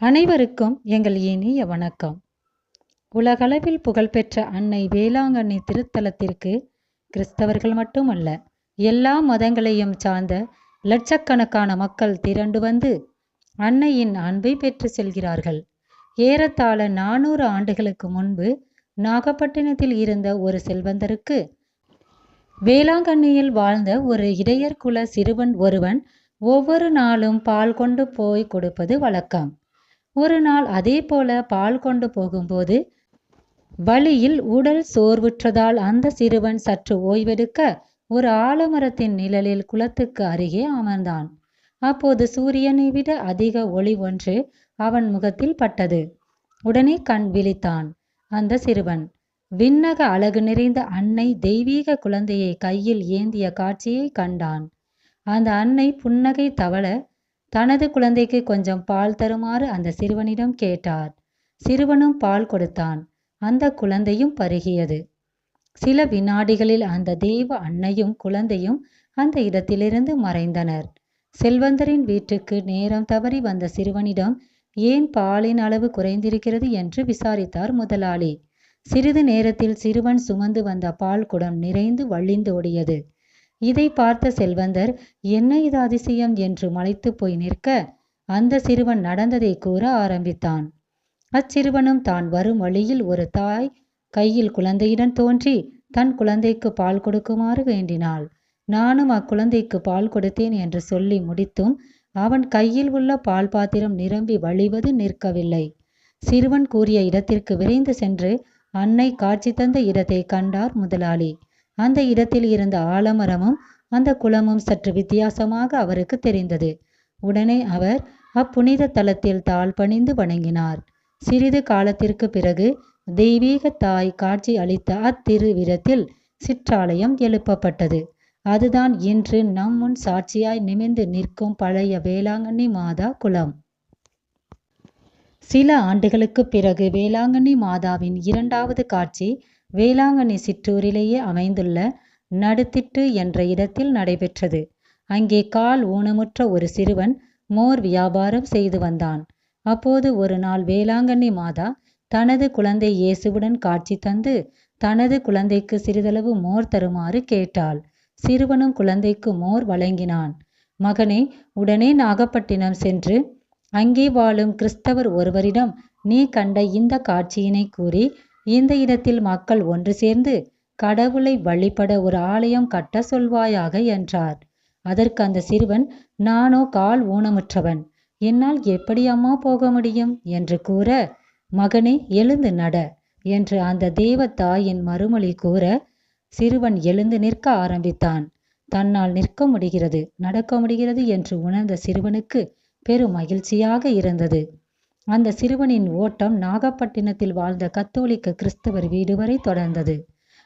அனைவருக்கும் எங்கள் இனிய வணக்கம். உலகளவில் புகழ்பெற்ற அன்னை வேளாங்கண்ணி திருத்தலத்திற்கு கிறிஸ்தவர்கள் மட்டுமல்ல எல்லா மதங்களையும் சார்ந்த லட்சக்கணக்கான மக்கள் திரண்டு வந்து அன்னையின் அன்பை பெற்று செல்கிறார்கள். ஏறத்தாழ நானூறு ஆண்டுகளுக்கு முன்பு நாகப்பட்டினத்தில் இருந்த ஒரு செல்வந்தருக்கு வேளாங்கண்ணியில் வாழ்ந்த ஒரு இடையர்குல சிறுவன் ஒருவன் ஒவ்வொரு நாளும் பால் கொண்டு போய் கொடுப்பது வழக்கம். ஒரு நாள் அதே போல பால் கொண்டு போகும்போது வழியில் உடல் சோர்வுற்றதால் அந்த சிறுவன் சற்று ஓய்வெடுக்க ஒரு ஆலமரத்தின் நிழலில் குளத்துக்கு அருகே அமர்ந்தான். அப்போது சூரியனை விட அதிக ஒளி ஒன்று அவன் முகத்தில் பட்டது. உடனே கண் விழித்தான் அந்த சிறுவன். விண்ணக அழகு நிறைந்த அன்னை தெய்வீக குழந்தையை கையில் ஏந்திய காட்சியை கண்டான். அந்த அன்னை புன்னகை தவள தனது குழந்தைக்கு கொஞ்சம் பால் தருமாறு அந்த சிறுவனிடம் கேட்டார். சிறுவனும் பால் கொடுத்தான். அந்த குழந்தையும் பருகியது. சில வினாடிகளில் அந்த தெய்வ அன்னையும் குழந்தையும் அந்த இடத்திலிருந்து மறைந்தனர். செல்வந்தரின் வீட்டுக்கு நேரம் தவறி வந்த சிறுவனிடம் ஏன் பாலின் அளவு குறைந்திருக்கிறது? என்று விசாரித்தார் முதலாளி. சிறிது நேரத்தில் சிறுவன் சுமந்து வந்த பால் குடம் நிறைந்து வழிந்து ஓடியது. இதை பார்த்த செல்வந்தர் என்ன இது அதிசயம்? என்று மலைத்து போய் நிற்க அந்த சிறுவன் நடந்ததை கூற ஆரம்பித்தான். அச்சிறுவனும் தான் வரும் வழியில் ஒரு தாய் கையில் குழந்தையுடன் தோன்றி தன் குழந்தைக்கு பால் கொடுக்குமாறு வேண்டினாள். நானும் அக்குழந்தைக்கு பால் கொடுத்தேன் என்று சொல்லி முடித்தும் அவன் கையில் உள்ள பால் பாத்திரம் நிரம்பி வழிவது நிற்கவில்லை. சிறுவன் கூறிய இடத்திற்கு விரைந்து சென்று அன்னை காட்சி தந்த இடத்தை கண்டார் முதலாளி. அந்த இடத்தில் இருந்த ஆலமரமும் அந்த குளமும் சற்று வித்தியாசமாக அவருக்கு தெரிந்தது. உடனே அவர் அப்புனித தலத்தில் தாழ் பணிந்து வணங்கினார். சிறிது காலத்திற்கு பிறகு தெய்வீக தாய் காட்சி அளித்த அத்திருவிடத்தில் சிற்றாலயம் எழுப்பப்பட்டது. அதுதான் இன்று நம் முன் சாட்சியாய் நிமிந்து நிற்கும் பழைய வேளாங்கண்ணி மாதா குளம். சில ஆண்டுகளுக்கு பிறகு வேளாங்கண்ணி மாதாவின் இரண்டாவது காட்சி வேளாங்கண்ணி சிற்றூரிலேயே அமைந்துள்ள நடுத்திட்டு என்ற இடத்தில் நடைபெற்றது. அங்கே கால் ஊனமுற்ற ஒரு சிறுவன் மோர் வியாபாரம் செய்து வந்தான். அப்போது ஒரு நாள் வேளாங்கண்ணி மாதா தனது குழந்தை இயேசுவுடன் காட்சி தந்து தனது குழந்தைக்கு சிறிதளவு மோர் தருமாறு கேட்டாள். சிறுவனும் குழந்தைக்கு மோர் வழங்கினான். மகனே உடனே நாகப்பட்டினம் சென்று அங்கே வாழும் கிறிஸ்தவர் ஒருவரிடம் நீ கண்ட இந்த காட்சியினை கூறி இந்த இடத்தில் மக்கள் ஒன்று சேர்ந்து கடவுளை வழிபட ஒரு ஆலயம் கட்ட சொல்வாயாக என்றார். அதற்கு அந்த சிறுவன் நானோ கால் ஊனமுற்றவன் என்னால் எப்படி அம்மா போக முடியும்? என்று கூற மகனே எழுந்து நட என்று அந்த தேவ தாயின் மறுமொழி கூற சிறுவன் எழுந்து நிற்க ஆரம்பித்தான். தன்னால் நிற்க முடிகிறது நடக்க முடிகிறது என்று உணர்ந்த சிறுவனுக்கு பெரும் மகிழ்ச்சியாக இருந்தது. அந்த சிறுவனின் ஓட்டம் நாகப்பட்டினத்தில் வாழ்ந்த கத்தோலிக்க கிறிஸ்தவர் வீடு வரை தொடர்ந்தது.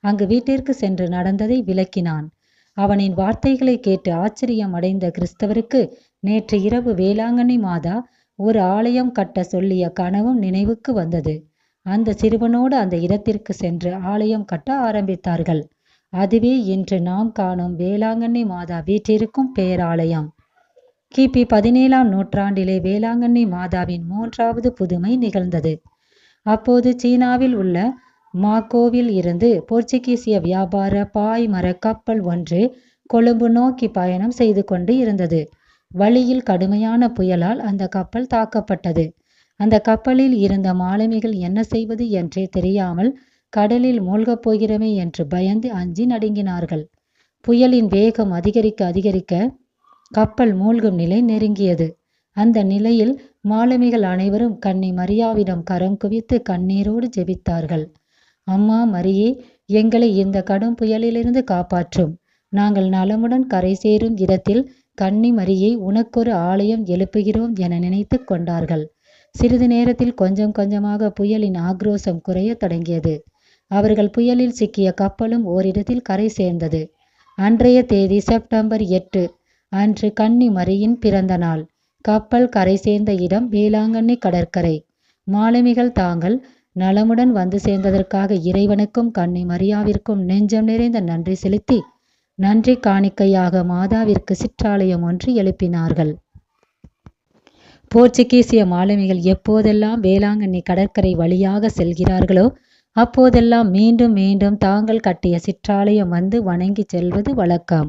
அங்கு வீட்டிற்கு சென்று நடந்ததை விளக்கினான். அவனின் வார்த்தைகளை கேட்டு ஆச்சரியம் அடைந்த கிறிஸ்தவருக்கு நேற்று இரவு வேளாங்கண்ணி மாதா ஒரு ஆலயம் கட்ட சொல்லிய கனவும் நினைவுக்கு வந்தது. அந்த சிறுவனோடு அந்த இடத்திற்கு சென்று ஆலயம் கட்ட ஆரம்பித்தார்கள். அதுவே இன்று நாம் காணும் வேளாங்கண்ணி மாதா வீட்டிற்கும் பேராலயம். கிபி பதினேழாம் நூற்றாண்டிலே வேளாங்கண்ணி மாதாவின் மூன்றாவது புதுமை நிகழ்ந்தது. அப்போது சீனாவில் உள்ள மாக்கோவில் இருந்து போர்ச்சுகீசிய வியாபார பாய்மர கப்பல் ஒன்று கொழும்பு நோக்கி பயணம் செய்து கொண்டு இருந்தது. வழியில் கடுமையான புயலால் அந்த கப்பல் தாக்கப்பட்டது. அந்த கப்பலில் இருந்த மாலுமிகள் என்ன செய்வது என்றே தெரியாமல் கடலில் மூழ்கப் போகிறமே என்று பயந்து அஞ்சி நடுங்கினார்கள். புயலின் வேகம் அதிகரிக்க அதிகரிக்க கப்பல் மூழ்கும் நிலை நெருங்கியது. அந்த நிலையில் மாலுமிகள் அனைவரும் கன்னி மரியாவிடம் கரம் குவித்து கண்ணீரோடு ஜெபித்தார்கள். அம்மா மரியே எங்களை இந்த கடும் புயலிலிருந்து காப்பாற்றும். நாங்கள் நலமுடன் கரை சேரும் இடத்தில் கன்னி மரியை உனக்கொரு ஆலயம் எழுப்புகிறோம் என நினைத்து கொண்டார்கள். சிறிது நேரத்தில் கொஞ்சம் கொஞ்சமாக புயலின் ஆக்ரோஷம் குறைய தொடங்கியது. அவர்கள் புயலில் சிக்கிய கப்பலும் ஓரிடத்தில் கரை சேர்ந்தது. அன்றைய தேதி செப்டம்பர் எட்டு அன்று கன்னி மரியின் பிறந்த நாள். கப்பல் கரை சேர்ந்த இடம் வேளாங்கண்ணி கடற்கரை. மாலுமிகள் தாங்கள் நலமுடன் வந்து சேர்ந்ததற்காக இறைவனுக்கும் கன்னி மரியாவிற்கும் நெஞ்சம் நிறைந்த நன்றி செலுத்தி நன்றி காணிக்கையாக மாதாவிற்கு சிற்றாலயம் ஒன்று எழுப்பினார்கள். போர்ச்சுகீசிய மாலுமிகள் எப்போதெல்லாம் வேளாங்கண்ணி கடற்கரை வழியாக செல்கிறார்களோ அப்போதெல்லாம் மீண்டும் மீண்டும் தாங்கள் கட்டிய சிற்றாலயம் வந்து வணங்கி செல்வது வழக்கம்.